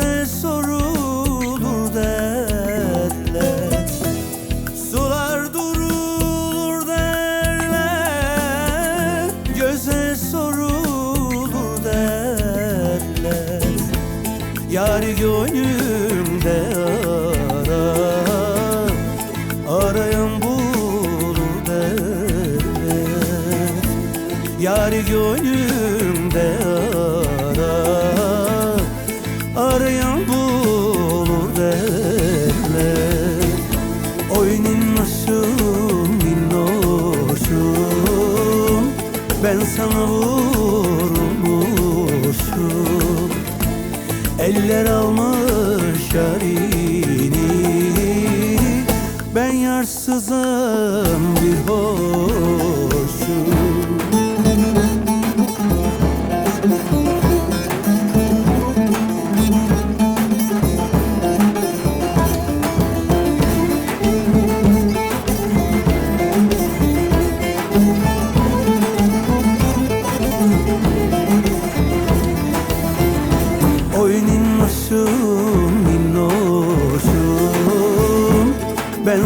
güzel sorulur derler. Sular durulur derler. Göze sorulur derler. Yar gönlümde ara Arayan bulur derler. Yar gönlümde ara sana vurmuşum. Eller almış yarini Ben yarsızım bir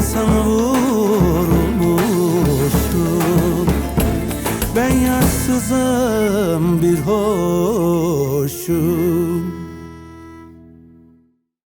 sana vurmuşum. Ben yarsızım bir hoşum